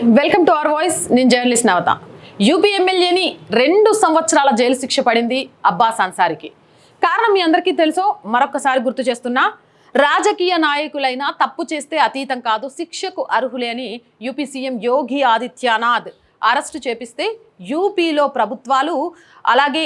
Welcome to our voice. నేను journalist నవత. UP ఎమ్మెల్యేని రెండు సంవత్సరాల జైలు శిక్ష పడింది అబ్బాస్ అన్సారికి కారణం మీ అందరికీ తెలుసో? మరొకసారి గుర్తు చేస్తున్నా రాజకీయ నాయకులైనా తప్పు చేస్తే అతీతం కాదు శిక్షకు అర్హులే అని UP CM Yogi Adityanath arrest చేపిస్తే యూపీలో ప్రభుత్వాలు అలాగే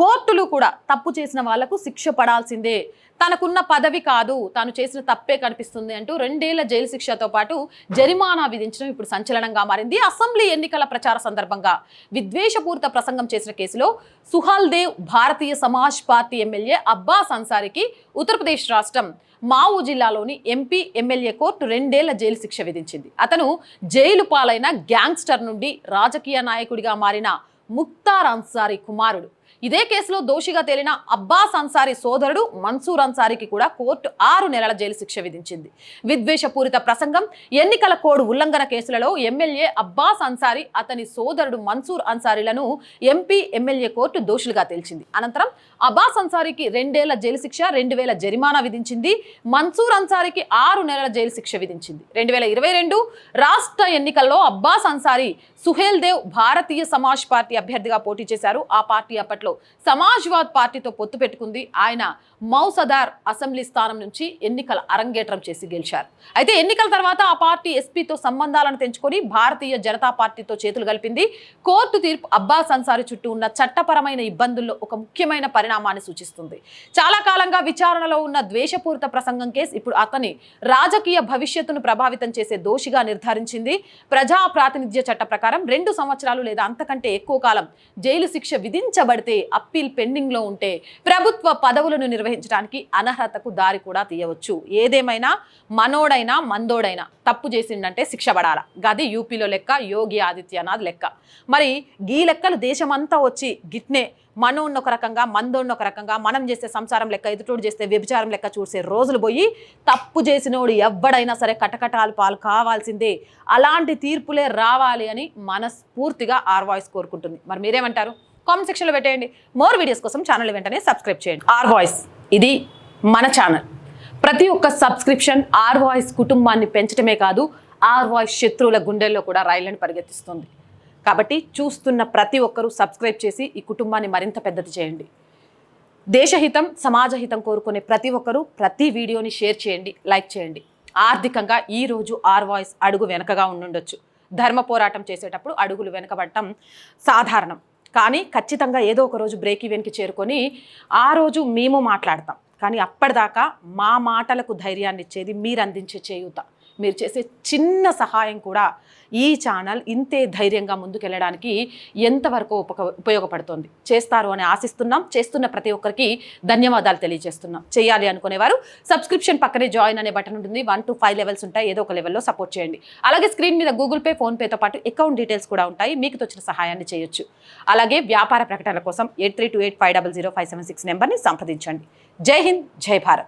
కోర్టులు కూడా తప్పు చేసిన వాళ్ళకు శిక్ష పడాల్సిందే. తనకున్న పదవి కాదు తాను చేసిన తప్పే కనిపిస్తుంది అంటూ రెండేళ్ళ జైలు శిక్షతో పాటు జరిమానా విధించడం ఇప్పుడు సంచలనంగా మారింది. అసెంబ్లీ ఎన్నికల ప్రచార సందర్భంగా విద్వేషపూరిత ప్రసంగం చేసిన కేసులో సుహాల్ దేవ్ భారతీయ సమాజ్ పార్టీ ఎమ్మెల్యే అబ్బాస్ అన్సారికి ఉత్తరప్రదేశ్ రాష్ట్రం మావు జిల్లాలోని ఎంపీ ఎమ్మెల్యే కోర్టు రెండేళ్ళ జైలు శిక్ష విధించింది. అతను జైలు పాలైన గ్యాంగ్స్టర్ నుండి రాజకీయ నాయకుడిగా మారిన ముక్తార్ అన్సారీ కుమారుడు. ఇదే కేసులో దోషిగా తేలిన అబ్బాస్ అన్సారీ సోదరుడు మన్సూర్ అన్సారీకి కూడా కోర్టు ఆరు నెలల జైలు శిక్ష విధించింది. విద్వేషపూరిత ప్రసంగం ఎన్నికల కోడ్ ఉల్లంఘన కేసులలో ఎమ్మెల్యే అబ్బాస్ అన్సారీ అతని సోదరుడు మన్సూర్ అన్సారీలను ఎంపీ ఎమ్మెల్యే కోర్టు దోషులుగా తేల్చింది. అనంతరం అబ్బాస్ అన్సారీకి రెండేళ్ళ జైలు శిక్ష రెండు వేల జరిమానా విధించింది. మన్సూర్ అన్సారీకి ఆరు నెలల జైలు శిక్ష విధించింది. రెండు వేల ఇరవై రెండు రాష్ట్ర ఎన్నికల్లో అబ్బాస్ అన్సారీ సుహేల్ దేవ్ భారతీయ సమాజ్ పార్టీ అభ్యర్థిగా పోటీ చేశారు. ఆ పార్టీ అప్పట్లో సమాజ్వాద్ పార్టీతో పొత్తు పెట్టుకుంది. ఆయన మౌసదార్ అసెంబ్లీ స్థానం నుంచి ఎన్నికల అరంగేట్రం చేసి గెలిచారు. అయితే ఎన్నికల తర్వాత ఆ పార్టీ ఎస్పీతో సంబంధాలను తెంచుకొని భారతీయ జనతా పార్టీతో చేతులు కలిపింది. కోర్టు తీర్పు అబ్బాస్ అన్సారి చుట్టూ ఉన్న చట్టపరమైన ఇబ్బందుల్లో ఒక ముఖ్యమైన పరిణామాన్ని సూచిస్తుంది. చాలా కాలంగా విచారణలో ఉన్న ద్వేషపూరిత ప్రసంగం కేసు ఇప్పుడు అతని రాజకీయ భవిష్యత్తును ప్రభావితం చేసే దోషిగా నిర్ధారించింది. ప్రజా ప్రాతినిధ్య చట్ట ప్రకారం రెండు సంవత్సరాలు లేదా అంతకంటే ఎక్కువ కాలం జైలు శిక్ష విధించబడితే అప్పీల్ పెండింగ్లో ఉంటే ప్రభుత్వ పదవులను నిర్వహించడానికి అనర్హతకు దారి కూడా తీయవచ్చు. ఏదేమైనా మనోడైనా మందోడైనా తప్పు చేసిందంటే శిక్ష పడాల? గది యూపీలో లెక్క యోగి ఆదిత్యనాథ్ లెక్క. మరి గీ లెక్కలు దేశమంతా వచ్చి గిట్నే మనోడిని ఒక రకంగా మందోన్న ఒక రకంగా మనం చేసే సంసారం లెక్క ఎదుటోడు చేస్తే వ్యభిచారం లెక్క చూసే రోజులు పోయి తప్పు చేసినోడు ఎవ్వడైనా సరే కటకటాలు పాలు కావాల్సిందే. అలాంటి తీర్పులే రావాలి అని మనస్ఫూర్తిగా ఆర్వాయిస్ కోరుకుంటుంది. మరి మీరేమంటారు? కామెంట్ సెక్షన్లో పెట్టేయండి. మోర్ వీడియోస్ కోసం ఛానల్ వెంటనే సబ్స్క్రైబ్ చేయండి. ఆర్ వాయిస్ ఇది మన ఛానల్. ప్రతి ఒక్క సబ్స్క్రిప్షన్ ఆర్ వాయిస్ కుటుంబాన్ని పెంచడమే కాదు ఆర్ వాయిస్ శత్రువుల గుండెల్లో కూడా రైళ్ళను పరిగెత్తిస్తుంది. కాబట్టి చూస్తున్న ప్రతి ఒక్కరూ సబ్స్క్రైబ్ చేసి ఈ కుటుంబాన్ని మరింత పెద్దది చేయండి. దేశహితం సమాజహితం కోరుకునే ప్రతి ఒక్కరూ ప్రతి వీడియోని షేర్ చేయండి లైక్ చేయండి. ఆర్థికంగా ఈ రోజు ఆర్ వాయిస్ అడుగు వెనకగా ఉండుండొచ్చు. ధర్మ పోరాటం చేసేటప్పుడు అడుగులు వెనకబడటం సాధారణం. కానీ ఖచ్చితంగా ఏదో ఒక రోజు బ్రేక్ ఈవెన్కి చేరుకొని ఆ రోజు మేము మాట్లాడతాం. కానీ అప్పటిదాకా మా మాటలకు ధైర్యాన్ని ఇచ్చేది మీరు అందించే చేయూత. మీరు చేసే చిన్న సహాయం కూడా ఈ ఛానల్ ఇంతే ధైర్యంగా ముందుకెళ్ళడానికి ఎంతవరకు ఉపక ఉపయోగపడుతుంది. చేస్తారు అని ఆశిస్తున్నాం. చేస్తున్న ప్రతి ఒక్కరికి ధన్యవాదాలు తెలియజేస్తున్నాం. చేయాలి అనుకునేవారు సబ్స్క్రిప్షన్ పక్కనే జాయిన్ అనే బటన్ ఉంటుంది. వన్ టు ఫైవ్ లెవెల్స్ ఉంటాయి. ఏదో ఒక లెవెల్లో సపోర్ట్ చేయండి. అలాగే స్క్రీన్ మీద గూగుల్ పే ఫోన్పేతో పాటు అకౌంట్ డీటెయిల్స్ కూడా ఉంటాయి. మీకు తోచిన సహాయాన్ని చేయొచ్చు. అలాగే వ్యాపార ప్రకటనల కోసం eight three two eight five double zero five seven six నెంబర్ని సంప్రదించండి. జై హింద్ జై భారత్.